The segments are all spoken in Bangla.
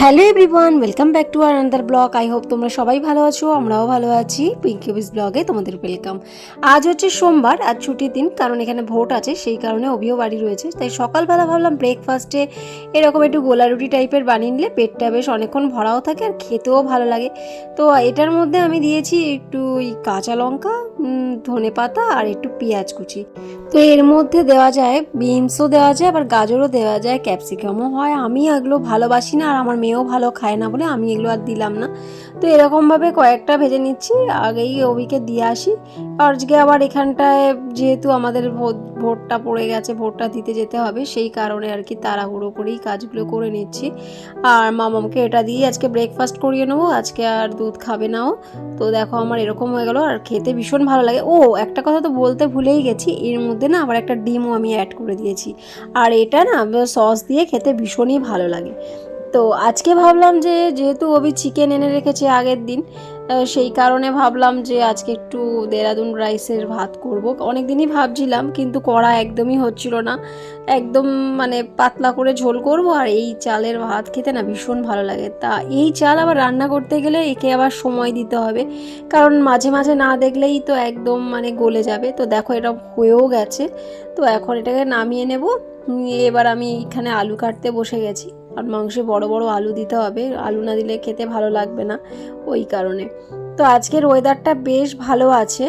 Hello everyone welcome back to our another blog I hope তোমরা সবাই ভালো আছো, আমরাও ভালো আছি। পিঙ্কি বিস ব্লগে তোমাদের ওয়েলকাম আজ হচ্ছে সোমবার আর ছুটির দিন, কারণ এখানে ভোট আছে, সেই কারণে অভিও বাড়ি রয়েছে। তাই সকালবেলা ভাবলাম ব্রেকফাস্টে এরকম একটু গোলা রুটি টাইপের বানিয়ে নিলে পেটটা বেশ অনেকক্ষণ ভরাও থাকে আর খেতেও ভালো লাগে। তো এটার মধ্যে আমি দিয়েছি একটু ওই কাঁচা লঙ্কা ধনে পাতা আর একটু পেঁয়াজ কুচি। তো এর মধ্যে দেওয়া যায়, বিনসও দেওয়া যায়, আবার গাজরও দেওয়া যায়, ক্যাপসিকামও হয়। আমি এগুলো ভালোবাসি না আর আমার মেয়েও ভালো খায় না বলে আমি এগুলো আর দিলাম না। তো এরকমভাবে কয়েকটা ভেজে নিচ্ছি, আগেই অভিকে দিয়ে আসি। আজকে আবার এখানটায় যেহেতু আমাদের ভোট, ভোটটা পড়ে গেছে, ভোটটা দিতে যেতে হবে, সেই কারণে আর কি তাড়াহুড়ো করেই কাজগুলো করে নিচ্ছি। আর মামামকে এটা দিয়ে আজকে ব্রেকফাস্ট করিয়ে নেব, আজকে আর দুধ খাবে নাও তো দেখো আমার এরকম হয়ে গেল, আর খেতে ভীষণ ভালো লাগে। ও, একটা কথা তো বলতে ভুলেই গেছি, এর মধ্যে না আবার একটা ডিমও আমি অ্যাড করে দিয়েছি। আর এটা না সস দিয়ে খেতে ভীষণই ভালো লাগে। তো আজকে ভাবলাম যে যেহেতু অভি চিকেন এনে রেখেছে আগের দিন সেই কারণে ভাবলাম যে আজকে একটু দেরাদুন রাইসের ভাত করব। অনেক দিনই ভাবছিলাম, কিন্তু কড়া একদমই হচ্ছিল না। একদম মানে পাতলা করে ঝোল করব আর এই চালের ভাত খেতে না ভীষণ ভালো লাগে। তা এই চাল আবার রান্না করতে গেলে একে আবার সময় দিতে হবে, কারণ মাঝে মাঝে না দেখলেই তো একদম মানে গলে যাবে। তো দেখো এটা হয়েও গেছে, তো এখন এটাকে নামিয়ে নেব। এবার আমি এখানে আলু কাটতে বসে গেছি। আর মাংসে বড় বড় আলু দিতে হবে। আলু না দিলে খেতে ভালো লাগবে না ওই কারণে। তো আজকের ওয়েদারটা বেশ ভালো আছে।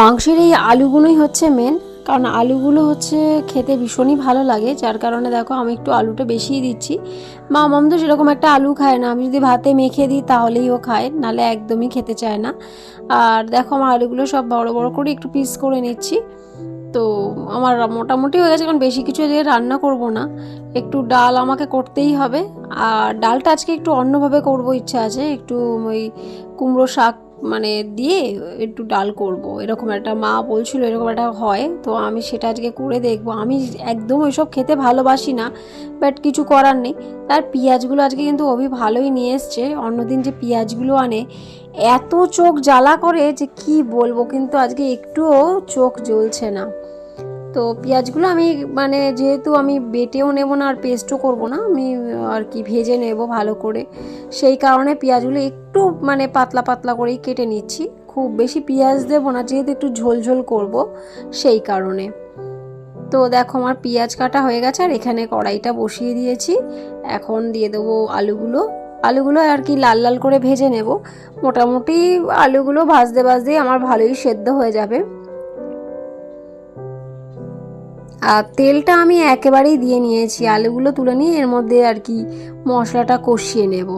মাংসের এই আলুগুলোই হচ্ছে মেন কারণ আলুগুলো হচ্ছে খেতে ভীষণই ভালো লাগে, যার কারণে দেখো আমি একটু আলুটা বেশিই দিচ্ছি। মা মাম তো সেরকম একটা আলু খায় না, আমি যদি ভাতে মেখে দিই তাহলেই ও খায়, নালে একদমই খেতে চায় না। আর দেখো আমার আলুগুলো সব বড় বড় করে একটু পিস করে নিচ্ছি। তো আমার মোটামুটি হয়ে গেছে, কারণ বেশি কিছু আজকে রান্না করব না। একটু ডাল আমাকে করতেই হবে। আর ডালটা আজকে একটু অন্যভাবে করব ইচ্ছা আছে, একটু ওই কুমড়ো শাক মানে দিয়ে একটু ডাল করব। এরকম একটা মা বলছিল, এরকম একটা হয়, তো আমি সেটা আজকে করে দেখব। আমি একদম ওইসব খেতে ভালোবাসি না বাট কিছু করার নেই। তার পেঁয়াজগুলো আজকে কিন্তু অভি ভালোই নিয়ে এসছে। অন্যদিন যে পেঁয়াজগুলো আনে, এত চোখ জ্বালা করে যে কি বলব, কিন্তু আজকে একটুও চোখ জ্বলছে না। তো পেঁয়াজগুলো আমি মানে যেহেতু আমি বেটেও নেব না আর পেস্টও করব না, আমি আর কি ভেজে নেব ভালো করে, সেই কারণে পেঁয়াজগুলো একটু মানে পাতলা পাতলা করেই কেটে নিচ্ছি। খুব বেশি পেঁয়াজ দেবো না, যেহেতু একটু ঝোল ঝোল করব সেই কারণে। তো দেখো আমার পেঁয়াজ কাটা হয়ে গেছে, আর এখানে কড়াইটা বসিয়ে দিয়েছি। এখন দিয়ে দেবো আলুগুলো। আলুগুলো আর কি লাল লাল করে ভেজে নেব। মোটামুটি আলুগুলো ভাজতে ভাজতেই আমার ভালোই সেদ্ধ হয়ে যাবে। আর তেলটা আমি একেবারেই দিয়ে নিয়েছি। আলুগুলো তুলে নিয়ে এর মধ্যে আর কি মশলাটা কষিয়ে নেব।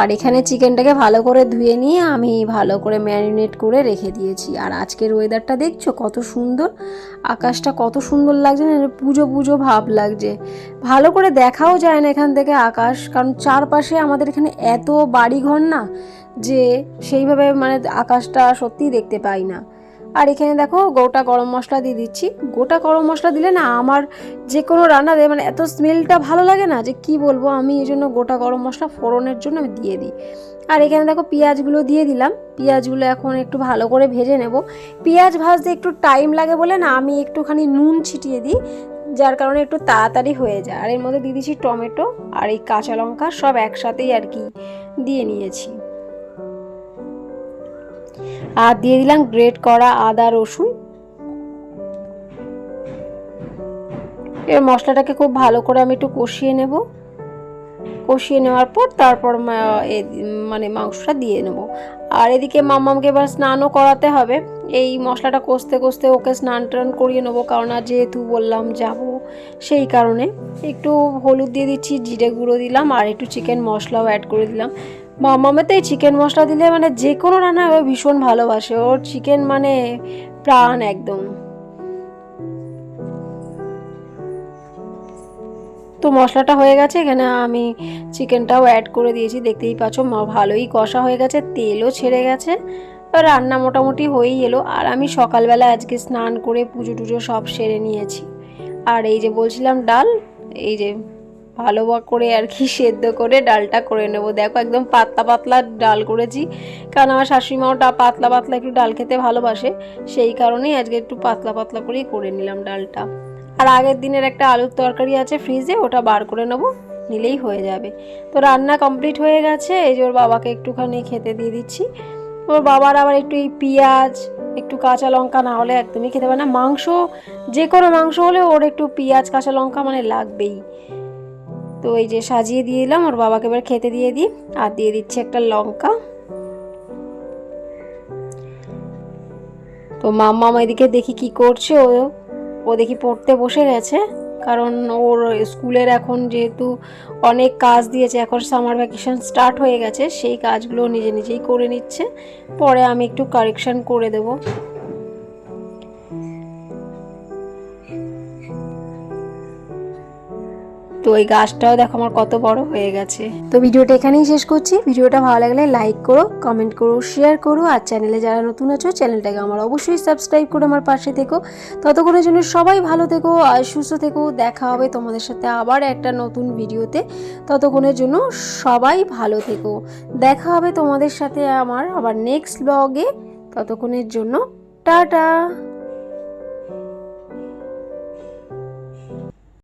আর এখানে চিকেনটাকে ভালো করে ধুয়ে নিয়ে আমি ভালো করে ম্যারিনেট করে রেখে দিয়েছি। আর আজকের ওয়েদারটা দেখছ কত সুন্দর? আকাশটা কত সুন্দর লাগছে না, পুজো পুজো ভাব লাগছে। ভালো করে দেখাও যায় না এখান থেকে আকাশ, কারণ চারপাশে আমাদের এখানে এত বাড়িঘর না যে সেইভাবে মানে আকাশটা সত্যিই দেখতে পাই না। আর এখানে দেখো গোটা গরম মশলা দিয়ে দিচ্ছি। গোটা গরম মশলা দিলে না আমার যে কোনো রান্নাতে মানে এত স্মেলটা ভালো লাগে না যে কি বলব, আমি এই জন্য গোটা গরম মশলা ফোড়নের জন্য আমি দিয়ে দিই। আর এখানে দেখো পেঁয়াজগুলো দিয়ে দিলাম। পেঁয়াজগুলো এখন একটু ভালো করে ভেজে নেব। পেঁয়াজ ভাজতে একটু টাইম লাগে বলে না আমি একটুখানি নুন ছিটিয়ে দিই, যার কারণে একটু তাড়াতাড়ি হয়ে যায়। আর এর মধ্যে দিয়ে দিচ্ছি টমেটো আর এই কাঁচা লঙ্কা সব একসাথেই আর কি দিয়ে নিয়েছি। আর দিয়ে দিলাম গ্রেট করা আদা রসুন। এর মশলাটাকে খুব ভালো করে আমি একটু কষিয়ে নেব। কষিয়ে নেওয়ার পর তারপর মানে মাংসটা দিয়ে নেব। আর এদিকে মাম্মামকে এবার স্নানও করাতে হবে। এই মশলাটা কষতে কষতে ওকে স্নান টান করিয়ে নেব, কারণ আর যেহেতু বললাম যাব সেই কারণে। একটু হলুদ দিয়ে দিচ্ছি, জিরে গুঁড়ো দিলাম, আর একটু চিকেন মশলাও অ্যাড করে দিলাম। মামামে তো চিকেন মশলা দিলে মানে যে কোনো রান্না ও ভীষণ ভালোবাসে। ওর চিকেন মানে প্রাণ একদম। তো মশলাটা হয়ে গেছে, এখানে আমি চিকেনটাও অ্যাড করে দিয়েছি। দেখতেই পাচ্ছ ভালোই কষা হয়ে গেছে, তেলও ছেড়ে গেছে। রান্না মোটামুটি হয়েই এলো। আর আমি সকালবেলা আজকে স্নান করে পুজো টুজো সব সেরে নিয়েছি। আর এই যে বলছিলাম ডাল, এই যে ভালো করে আর কি সেদ্ধ করে ডালটা করে নেব। দেখো একদম পাতলা পাতলা ডাল করেছি। কারণ আমার শাশুড়িমাও ডা পাতলা পাতলা একটু ডাল খেতে ভালোবাসে। সেই কারণেই আজকে একটু পাতলা পাতলা করেই করে নিলাম ডালটা। আর আগের দিনের একটা আলুর তরকারি আছে ফ্রিজে, ওটা বার করে নেব, নিলেই হয়ে যাবে। তো রান্না কমপ্লিট হয়ে গেছে, এই যে ওর বাবাকে একটুখানি খেতে দিয়ে দিচ্ছি। ওর বাবার আবার একটু এই পেঁয়াজ, একটু কাঁচা লঙ্কা না হলে একদমই খেতে পারে না। মাংস, যে কোনো মাংস হলে ওর একটু পেঁয়াজ, কাঁচা লঙ্কা মানে লাগবেই। তো এই যে সাজিয়ে দিয়ে দিলাম ওর বাবাকে এবার খেতে দিয়ে দিই। আর দিয়ে দিচ্ছি একটা লঙ্কা। তো মাম্মা এদিকে দেখি কি করছে, ও ও দেখি পড়তে বসে গেছে। কারণ ওর স্কুলের এখন যেহেতু অনেক কাজ দিয়েছে, এখন সামার ভ্যাকেশন স্টার্ট হয়ে গেছে, সেই কাজগুলো নিজে নিজেই করে নিচ্ছে। পরে আমি একটু কারেকশন করে দেবো। তো এই গাছটাও দেখো আমার কত বড় হয়ে গেছে। তো ভিডিওটা এখানেই শেষ করছি। ভিডিওটা ভালো লাগলে লাইক করো কমেন্ট করো শেয়ার করো, আর চ্যানেলে যারা নতুন আছো চ্যানেলটাকে আমার অবশ্যই সাবস্ক্রাইব করে আমার পাশে থেকো। ততক্ষণের জন্য সবাই ভালো থেকো আর সুস্থ থেকো। দেখা হবে তোমাদের সাথে আবার একটা নতুন ভিডিওতে। ততক্ষণের জন্য সবাই ভালো থেকো। দেখা হবে তোমাদের সাথে আমার আবার নেক্সট ব্লগে ততক্ষণের জন্য টাটা!